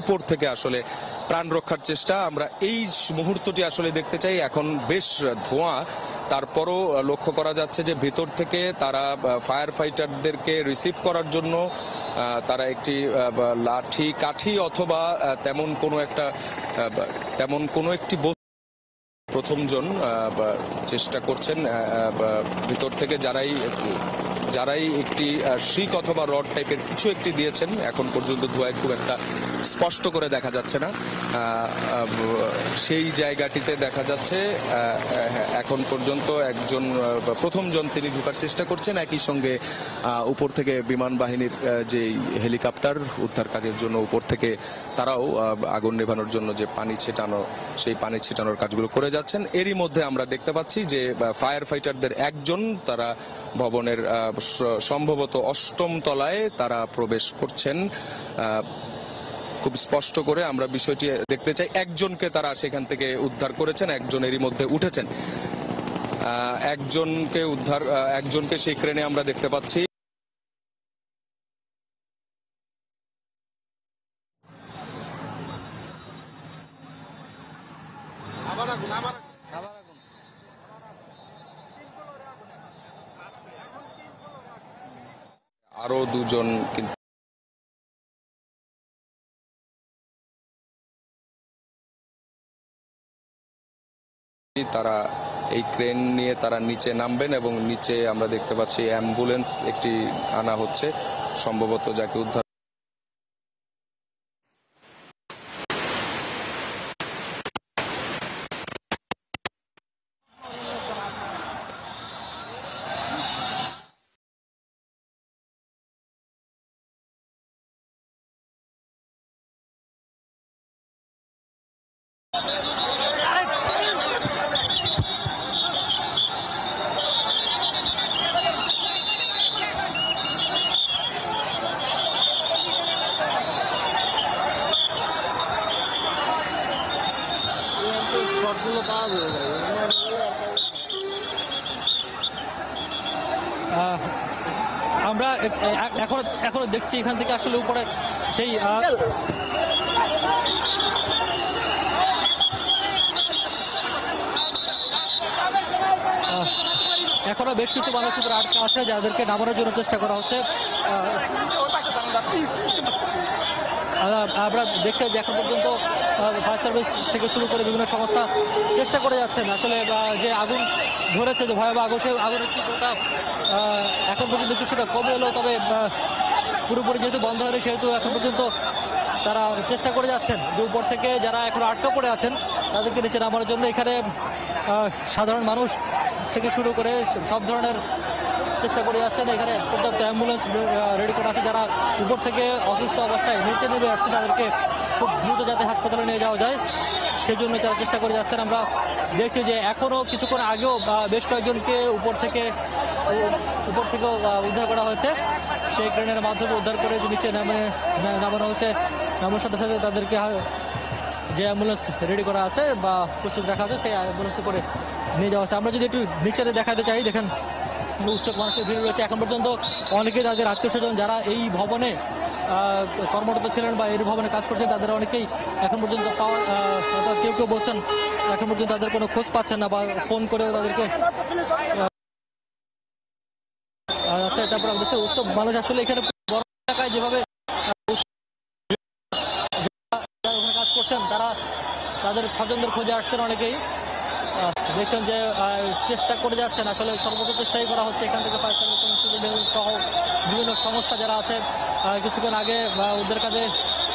উপর থেকে আসলে প্রাণ রক্ষার চেষ্টা। আমরা এই মুহূর্তটি আসলে দেখতে চাই। এখন বেশ ধোঁয়া। তারপরও লক্ষ্য করা যাচ্ছে যে ভেতর থেকে তারা ফায়ার ফাইটারদেরকে রিসিভ করার জন্য তারা একটি লাঠি, কাঠি অথবা তেমন কোনো একটা তেমন কোনো একটি প্রথমজন চেষ্টা করছেন ভিতর থেকে যারাই যারাই একটি শিক অথবা রড টাইপের কিছু একটি দিয়েছেন, এখন পর্যন্ত ধোঁয়ায় খুব একটা স্পষ্ট করে দেখা যাচ্ছে না। সেই জায়গাটিতে দেখা যাচ্ছে এখন পর্যন্ত একজন প্রথমজন তিনি ঢুকার চেষ্টা করছেন। একই সঙ্গে উপর থেকে বিমান বাহিনীর যে হেলিকপ্টার উদ্ধার কাজের জন্য উপর থেকে তারাও আগুন নেভানোর জন্য যে পানি ছেটানো, সেই পানি ছেটানোর কাজগুলো করে যাচ্ছেন। এরই মধ্যে আমরা দেখতে পাচ্ছি যে ফায়ার ফাইটারদের একজন, তারা ভবনের সম্ভবত অষ্টম তলায় তারা প্রবেশ করছেন। খুব স্পষ্ট করে আমরা বিষয়টি দেখতে চাই। একজনকে তারা সেখান থেকে উদ্ধার করেছেন, একজন এরই মধ্যে উঠেছেন। একজনকে উদ্ধার একজনকে সেই ক্রেনে আমরা দেখতে পাচ্ছি। আরও দুজন কিন্তু তারা এই ক্রেন নিয়ে তারা নিচে নামবেন এবং নিচে আমরা দেখতে পাচ্ছি অ্যাম্বুলেন্স একটি আনা হচ্ছে সম্ভবত যাকে উদ্ধার সবগুলো কাজ হয়ে যায় আহ, আমরা এ- এ- এখনও এখনও দেখছি এখান থেকে আসলে উপরে সেই এখনও বেশ কিছু মানুষ উপরে আটকা আছে যাদেরকে নামানোর জন্য চেষ্টা করা হচ্ছে। আমরা দেখছি যে এখন পর্যন্ত ফায়ার সার্ভিস থেকে শুরু করে বিভিন্ন সংস্থা চেষ্টা করে যাচ্ছেন। আসলে যে আগুন ধরেছে, যে ভয়াবহ আগুন সে আগুনের তীব্রতা এখন পর্যন্ত কিছুটা কমে এলো, তবে পুরোপুরি যেহেতু বন্ধ হয়নি, সেহেতু এখন পর্যন্ত তারা চেষ্টা করে যাচ্ছেন। যে উপর থেকে যারা এখন আটকা পড়ে আছেন, তাদেরকে নিচে নামানোর জন্য এখানে সাধারণ মানুষ থেকে শুরু করে সব ধরনের চেষ্টা করে যাচ্ছেন। এখানে পর্যাপ্ত অ্যাম্বুলেন্স রেডি করা আছে। যারা উপর থেকে অসুস্থ অবস্থায় নিচে নেমে আসছে, তাদেরকে খুব দ্রুত যাতে হাসপাতালে নিয়ে যাওয়া যায়, সেজন্য যারা চেষ্টা করে যাচ্ছেন। আমরা দেখছি যে এখনও কিছুক্ষণ আগেও বেশ কয়েকজনকে উপর থেকে, উপর থেকেও উদ্ধার করা হয়েছে। সেই ক্রেনের মাধ্যমে উদ্ধার করে নিচে নামে নামানো হচ্ছে নামার সাথে সাথে তাদেরকে যে অ্যাম্বুলেন্স রেডি করা আছে বা প্রস্তুত রাখা আছে, সেই অ্যাম্বুলেন্সে করে নিয়ে যাওয়া হচ্ছে আমরা যদি একটু নিচে দেখাতে চাই, দেখেন উৎসব মানুষের ভিড় রয়েছে। এখন পর্যন্ত অনেকে তাদের আত্মীয় স্বজন যারা এই ভবনে কর্মরত ছিলেন বা এই ভবনে কাজ করছেন, তাদের অনেকেই এখন পর্যন্ত পাওয়া কেউ কেউ বলছেন, এখন পর্যন্ত তাদের কোনো খোঁজ পাচ্ছেন না বা ফোন করে তাদেরকে আচ্ছা তারপর দেশের উৎসব মানুষ আসলে এখানে বড় এলাকায় যেভাবে কাজ করছেন, তারা তাদের স্বজনদের খোঁজে আসছেন অনেকেই। দেখছেন যে চেষ্টা করে যাচ্ছেন। আসলে সর্বোচ্চ চেষ্টাই করা হচ্ছে। এখান থেকে ফায়ার সার্ভিস সহ বিভিন্ন সংস্থা যারা আছে কিছুক্ষণ আগে ওদের কাজে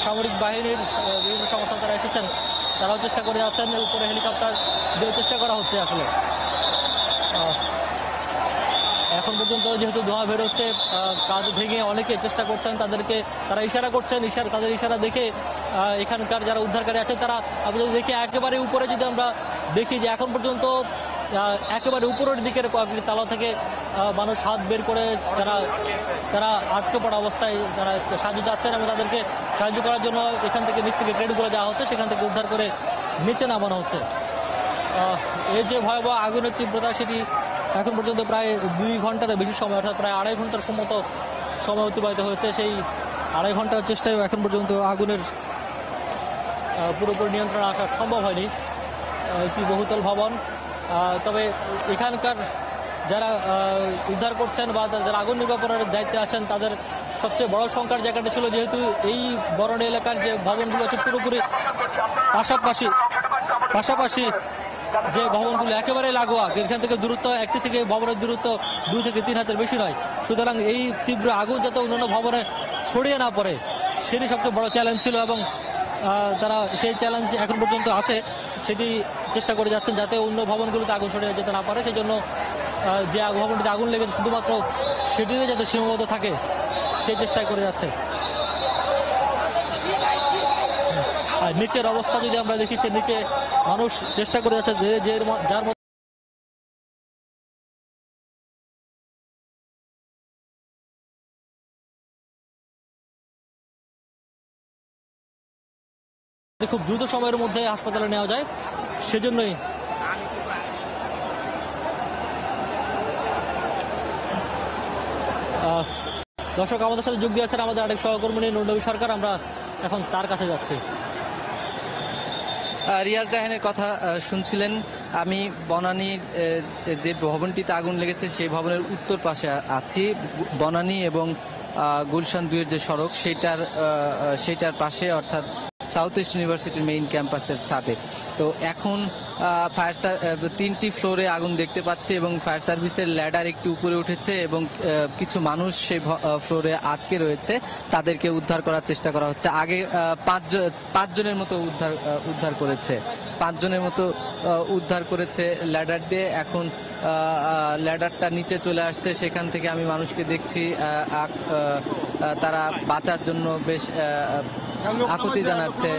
সামরিক বাহিনীর বিভিন্ন সংস্থা তারা এসেছেন। তারাও চেষ্টা করে যাচ্ছেন। উপরে হেলিকপ্টার দিয়ে চেষ্টা করা হচ্ছে আসলে। এখন পর্যন্ত যেহেতু ধোঁয়া বেরোচ্ছে কাজ ভেঙে অনেকে চেষ্টা করছেন তাদেরকে, তারা ইশারা করছেন, ইশারা তাদের ইশারা দেখে এখানকার যারা উদ্ধারকারী আছে তারা আমরা যদি দেখি একেবারে উপরে যদি আমরা দেখি যে এখন পর্যন্ত একেবারে উপরের দিকের কয়েকটি তালা থেকে মানুষ হাত বের করে যারা, তারা আটকে পড়া অবস্থায় তারা সাহায্য চাচ্ছেন এবং তাদেরকে সাহায্য করার জন্য এখান থেকে নিচ থেকে ক্রেডিটগুলো যাওয়া হচ্ছে, সেখান থেকে উদ্ধার করে নিচে নামানো হচ্ছে। এই যে ভয়াবহ আগুনের তীব্রতা, সেটি এখন পর্যন্ত প্রায় দুই ঘণ্টার বেশি সময়, অর্থাৎ প্রায় আড়াই ঘণ্টার সম্মত সময় অতিবাহিত হয়েছে। সেই আড়াই ঘণ্টার চেষ্টায় এখন পর্যন্ত আগুনের পুরোপুরি নিয়ন্ত্রণে আসা সম্ভব হয়নি একটি বহুতল ভবন। তবে এখানকার যারা উদ্ধার করছেন বা যারা আগুন নির্বাপনের দায়িত্বে আছেন, তাদের সবচেয়ে বড় সংখ্যার জায়গাটা ছিল, যেহেতু এই বরণ এলাকার যে ভবনগুলো আছে, পুরোপুরি পাশাপাশি পাশাপাশি যে ভবনগুলো একেবারে লাগোয়া, এখান থেকে দূরত্ব একটি থেকে ভবনের দূরত্ব দুই থেকে তিন হাতের বেশি নয়। সুতরাং এই তীব্র আগুন যাতে অন্যান্য ভবনে ছড়িয়ে না পড়ে, সেটি সবচেয়ে বড় চ্যালেঞ্জ ছিল এবং তারা সেই চ্যালেঞ্জ এখন পর্যন্ত আছে। সেটি চেষ্টা করে যাচ্ছেন যাতে অন্য ভবনগুলোতে আগুন ছড়িয়ে যেতে না পারে। সেই জন্য যে ভবনটিতে আগুন লেগেছে শুধুমাত্র সেটিতে যাতে সীমাবদ্ধ থাকে সেই চেষ্টাই করে যাচ্ছে। নিচের অবস্থা যদি আমরা দেখি, সে নিচে মানুষ চেষ্টা করে যাচ্ছে যে যে যার খুব দ্রুত সময়ের মধ্যে হাসপাতালে নেওয়া যায়, সেজন্যই দর্শক, আমাদের সাথে যোগ দিয়েছেন আমাদের আরেক সহকর্মী নুরনবী সরকার, আমরা এখন তার কাছে যাচ্ছি। রিয়াজ রাহানের কথা শুনছিলেন। আমি বনানীর যে ভবনটিতে আগুন লেগেছে, সেই ভবনের উত্তর পাশে আছি। বনানী এবং গুলশান দুয়ের যে সড়ক, সেটার সেটার পাশে, অর্থাৎ সাউথ ইস্ট ইউনিভার্সিটির মেইন ক্যাম্পাসের ছাদে। তো এখন ফায়ার তিনটি ফ্লোরে আগুন দেখতে পাচ্ছি এবং ফায়ার সার্ভিসের ল্যাডার একটু উপরে উঠেছে এবং কিছু মানুষ সেই ফ্লোরে আটকে রয়েছে। তাদেরকে উদ্ধার করার চেষ্টা করা হচ্ছে। আগে আহ, পাঁচ পাঁচজনের মতো উদ্ধার উদ্ধার করেছে। পাঁচজনের মতো উদ্ধার করেছে ল্যাডার দিয়ে। এখন ল্যাডারটা নিচে চলে আসছে। সেখান থেকে আমি মানুষকে দেখছি তারা বাঁচার জন্য বেশ আকুতি জানাচ্ছে।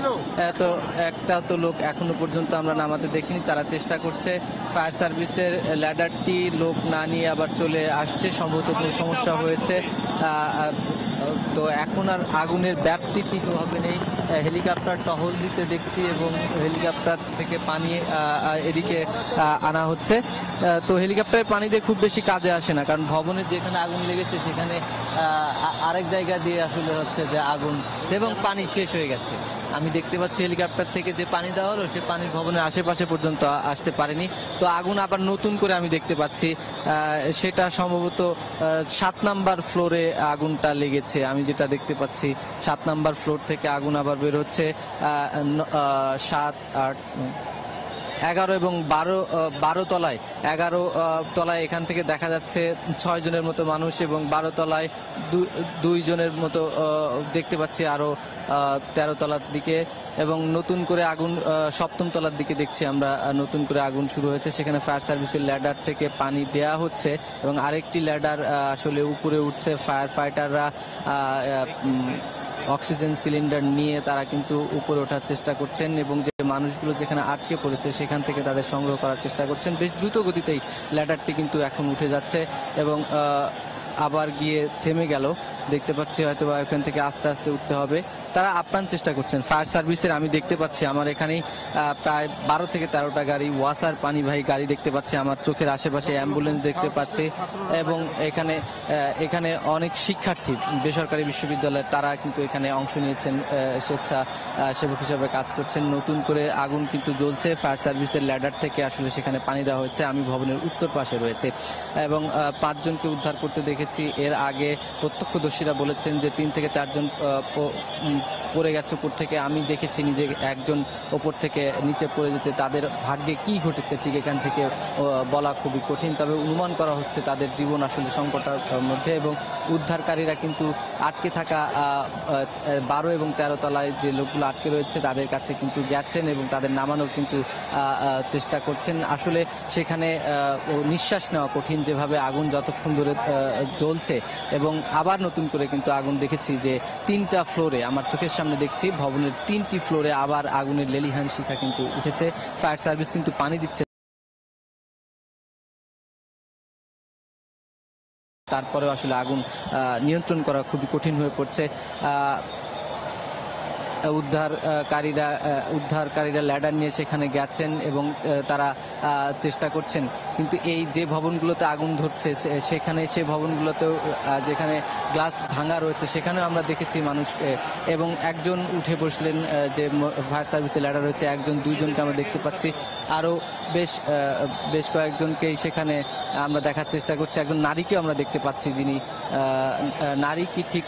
এত একটা তো লোক এখনও পর্যন্ত আমরা নামাতে দেখিনি, তারা চেষ্টা করছে ফায়ার সার্ভিসের ল্যাডারটি লোক না নিয়ে আবার চলে আসছে, সম্ভবত কোনো সমস্যা হয়েছে। তো এখন আর আগুনের ব্যাপ্তি ঠিকভাবে নেই। হেলিকপ্টার টহল দিতে দেখছি এবং হেলিকপ্টার থেকে পানি এদিকে আনা হচ্ছে। তো হেলিকপ্টারের পানি দিয়ে খুব বেশি কাজে আসে না, কারণ ভবনের যেখানে আগুন লেগেছে সেখানে আরেক জায়গা দিয়ে আসলে হচ্ছে যে আগুন, এবং পানি শেষ হয়ে গেছে। আমি দেখতে পাচ্ছি হেলিকপ্টার থেকে যে পানি দেওয়া হলো, সে পানির ভবনের আশেপাশে পর্যন্ত আসতে পারেনি। তো আগুন আবার নতুন করে আমি দেখতে পাচ্ছি। সেটা সম্ভবত সাত নাম্বার ফ্লোরে আগুনটা লেগেছে। আমি যেটা দেখতে পাচ্ছি, সাত নাম্বার ফ্লোর থেকে আগুন আবার বের হচ্ছে। সাত, আট এগারো এবং বারো বারো তলায়, এগারো তলায় এখান থেকে দেখা যাচ্ছে ছয় জনের মতো মানুষ এবং বারো তলায় দুই জনের মতো দেখতে পাচ্ছি আরও তেরো তলার দিকে এবং নতুন করে আগুন সপ্তম তলার দিকে দেখছি আমরা নতুন করে আগুন শুরু হয়েছে। সেখানে ফায়ার সার্ভিসের ল্যাডার থেকে পানি দেয়া হচ্ছে এবং আরেকটি ল্যাডার আসলে উপরে উঠছে। ফায়ার ফাইটাররা অক্সিজেন সিলিন্ডার নিয়ে তারা কিন্তু উপরে ওঠার চেষ্টা করছেন এবং যে মানুষগুলো যেখানে আটকে পড়েছে সেখান থেকে তাদের সংগ্রহ করার চেষ্টা করছেন। বেশ দ্রুত গতিতেই ল্যাডারটি কিন্তু এখন উঠে যাচ্ছে এবং আবার গিয়ে থেমে গেল। দেখতে পাচ্ছি হয়তো বা ওখান থেকে আস্তে আস্তে উঠতে হবে। তারা আপ্রাণ চেষ্টা করছেন। ফায়ার সার্ভিসের আমি দেখতে পাচ্ছি আমার এখানেই আহ, প্রায় বারো থেকে তেরোটা গাড়ি ওয়াসার পানিবাহী গাড়ি দেখতে পাচ্ছি আমার চোখের আশেপাশে অ্যাম্বুলেন্স দেখতে পাচ্ছি এবং এখানে এখানে অনেক শিক্ষার্থী বেসরকারি বিশ্ববিদ্যালয়ের তারা কিন্তু এখানে অংশ নিয়েছেন স্বেচ্ছা সেবক হিসেবে কাজ করছেন। নতুন করে আগুন কিন্তু জ্বলছে ফায়ার সার্ভিসের ল্যাডার থেকে আসলে সেখানে পানি দেওয়া হয়েছে আমি ভবনের উত্তর পাশে রয়েছে। এবং পাঁচজনকে উদ্ধার করতে দেখেছি এর আগে প্রত্যক্ষদর্শীরা বলেছেন যে তিন থেকে চারজন পড়ে গেছে উপর থেকে, আমি দেখেছি নিজে একজন ওপর থেকে নিচে পড়ে যেতে, তাদের ভাগ্যে কি ঘটেছে ঠিক এখান থেকে বলা খুবই কঠিন। তবে অনুমান করা হচ্ছে তাদের জীবন আসলে সংকটের মধ্যে এবং উদ্ধারকারীরা কিন্তু আটকে থাকা বারো এবং তেরো তলায় যে লোকগুলো আটকে রয়েছে তাদের কাছে কিন্তু গেছেন এবং তাদের নামানোর কিন্তু চেষ্টা করছেন। আসলে সেখানে নিঃশ্বাস নেওয়া কঠিন যেভাবে আগুন যতক্ষণ ধরে জ্বলছে এবং আবার নতুন করে কিন্তু আগুন দেখেছি যে তিনটা ফ্লোরে, আমার চোখের সামনে দেখছি, ভবনের তিনটি ফ্লোরে আবার আগুনের লেলিহান শিখা কিন্তু উঠেছে। ফায়ার সার্ভিস কিন্তু পানি দিচ্ছে। তারপরে আসলে আগুন নিয়ন্ত্রণ করা খুবই কঠিন হয়ে পড়ছে। উদ্ধারকারীরা উদ্ধারকারীরা ল্যাডার নিয়ে সেখানে গেছেন এবং তারা চেষ্টা করছেন। কিন্তু এই যে ভবনগুলোতে আগুন ধরছে সেখানে, সে ভবনগুলোতেও যেখানে গ্লাস ভাঙা রয়েছে, সেখানেও আমরা দেখেছি মানুষকে। এবং একজন উঠে বসলেন যে ফায়ার সার্ভিসের ল্যাডার রয়েছে, একজন দুইজনকে আমরা দেখতে পাচ্ছি। আরও বেশ বেশ কয়েকজনকেই সেখানে আমরা দেখার চেষ্টা করছি। একজন নারীকেও আমরা দেখতে পাচ্ছি যিনি নারী কি ঠিক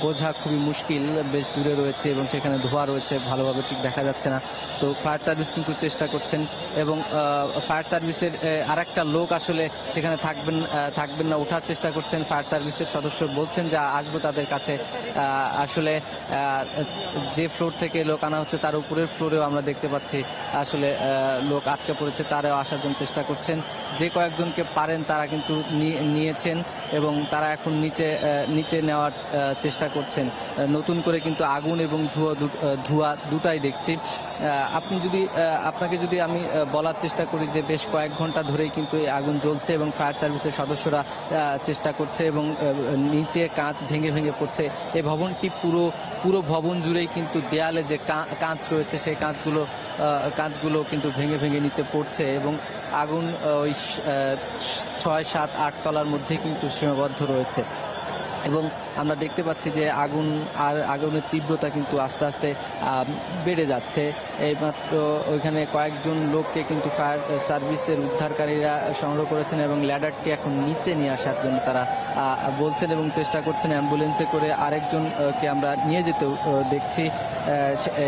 বোঝা খুবই মুশকিল, বেশ দূরে রয়েছে এবং সেখানে ধোয়া রয়েছে, ভালোভাবে ঠিক দেখা যাচ্ছে না। তো ফায়ার সার্ভিস কিন্তু চেষ্টা করছেন এবং ফায়ার সার্ভিসের আর একটা লোক আসলে সেখানে থাকবেন থাকবেন না, ওঠার চেষ্টা করছেন। ফায়ার সার্ভিসের সদস্য বলছেন যে, আসব তাদের কাছে। আসলে যে ফ্লোর থেকে লোক আনা হচ্ছে তার উপরের ফ্লোরেও আমরা দেখতে পাচ্ছি, আসলে লোক আটকে পড়েছে, তারাও আসার জন্য চেষ্টা করছেন। যে কয়েকজনকে পারেন তারা কিন্তু নিয়ে- নিয়েছেন এবং তারা এখন নিচে নিচে নেওয়ার চেষ্টা করছেন। নতুন করে কিন্তু আগুন এবং ধোঁয়া ধোঁয়া দুটাই দেখছি। আপনি যদি আপনাকে যদি আমি বলার চেষ্টা করি যে বেশ কয়েক ঘণ্টা ধরেই কিন্তু এই আগুন জ্বলছে এবং ফায়ার সার্ভিসের সদস্যরা চেষ্টা করছে এবং নিচে কাঁচ ভেঙে ভেঙে পড়ছে। এই ভবনটি পুরো পুরো ভবন জুড়েই কিন্তু দেয়ালে যে কাঁচ রয়েছে, সেই কাঁচগুলো কাঁচগুলো কিন্তু ভেঙে ভেঙে নিচে পড়ছে এবং আগুন ওই ছয়, সাত আট তলার মধ্যে কিন্তু সীমাবদ্ধ রয়েছে। এবং আমরা দেখতে পাচ্ছি যে আগুন আর আগুনের তীব্রতা কিন্তু আস্তে আস্তে বেড়ে যাচ্ছে। এইমাত্র ওইখানে কয়েকজন লোককে কিন্তু ফায়ার সার্ভিসের উদ্ধারকারীরা সংগ্রহ করেছেন এবং ল্যাডারটি এখন নিচে নিয়ে আসার জন্য তারা বলছেন এবং চেষ্টা করছেন অ্যাম্বুলেন্সে করে আরেকজনকে আমরা নিয়ে যেতেও দেখছি।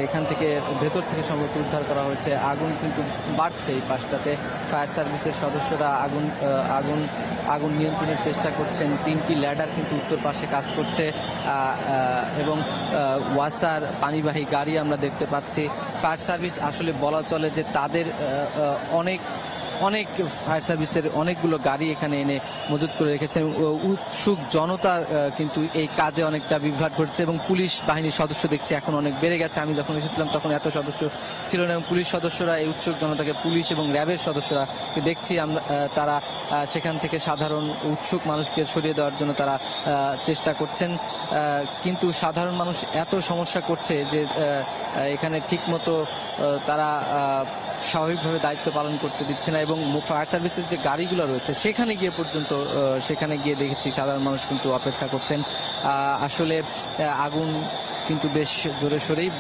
এখান থেকে ভেতর থেকে সম্ভবত উদ্ধার করা হয়েছে। আগুন কিন্তু বাড়ছে এই পাশটাতে। ফায়ার সার্ভিসের সদস্যরা আগুন আগুন আগুন নিয়ন্ত্রণের চেষ্টা করছেন। তিনটি ল্যাডার কিন্তু উত্তর পাশে কাজ করছে। এবং ওয়াসার পানিবাহী গাড়ি আমরা দেখতে পাচ্ছি। ফায়ার সার্ভিস আসলে বলা চলে যে তাদের অনেক অনেক ফায়ার সার্ভিসের অনেকগুলো গাড়ি এখানে এনে মজুত করে রেখেছেন ও উৎসুক জনতার আহ, কিন্তু এই কাজে অনেকটা বিভ্রাট ঘটছে এবং পুলিশ বাহিনীর সদস্য দেখছি এখন অনেক বেড়ে গেছে। আমি যখন এসেছিলাম তখন এত সদস্য ছিল না এবং পুলিশ সদস্যরা এই উৎসুক জনতাকে পুলিশ এবং র্যাবের সদস্যরা দেখছি আমরা তারা সেখান থেকে সাধারণ উৎসুক মানুষকে সরিয়ে দেওয়ার জন্য তারা চেষ্টা করছেন। কিন্তু সাধারণ মানুষ এত সমস্যা করছে যে এখানে ঠিকমতো তারা স্বাভাবিকভাবে দায়িত্ব পালন করতে দিচ্ছে না এবং ফায়ার সার্ভিসের যে গাড়িগুলো রয়েছে, সেখানে গিয়ে পর্যন্ত সেখানে গিয়ে দেখেছি সাধারণ মানুষ কিন্তু অপেক্ষা করছেন। আসলে আগুন কিন্তু বেশ জোরে সোরেই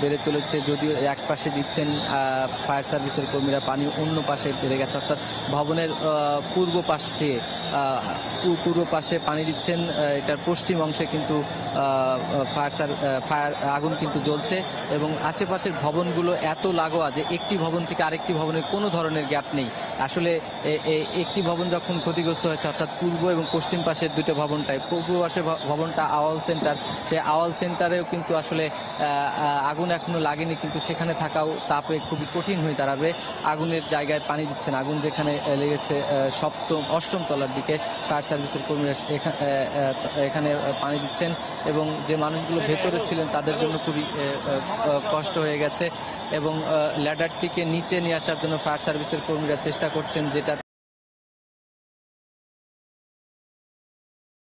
বেড়ে চলেছে। যদিও এক পাশে দিচ্ছেন ফায়ার সার্ভিসের কর্মীরা, পানি অন্য পাশে বেড়ে গেছে। অর্থাৎ ভবনের পূর্ব পাশ দিয়ে পূর্ব পাশে পানি দিচ্ছেন এটার পশ্চিম অংশে কিন্তু ফায়ার ফায়ার আগুন কিন্তু জ্বলছে এবং আশেপাশের ভবনগুলো এত লাগোয়া যে একটি ভবন থেকে আরেকটি ভবনের কোনো ধরনের গ্যাপ নেই। আসলে একটি ভবন যখন ক্ষতিগ্রস্ত হয়েছে, অর্থাৎ পূর্ব এবং পশ্চিম পাশের দুটো ভবনটাই, পূর্ব পাশের ভবনটা আওয়াল সেন্টার সেই আওয়াল সেন্টারেও কিন্তু আসলে আগুন এখনও লাগেনি, কিন্তু সেখানে থাকাও তাপে খুবই কঠিন হয়ে দাঁড়াবে। আগুনের জায়গায় পানি দিচ্ছেন আগুন যেখানে লেগেছে সপ্তম, অষ্টম তলার দিকে। ফায়ার সার্ভিসের কর্মীরা এখানে পানি দিচ্ছেন এবং যে মানুষগুলো ভেতরে ছিলেন তাদের জন্য খুবই কষ্ট হয়ে গেছে। এবং ল্যাডারটিকে নিচে নিয়ে আসার জন্য ফায়ার সার্ভিসের কর্মীরা চেষ্টা করছেন যেটা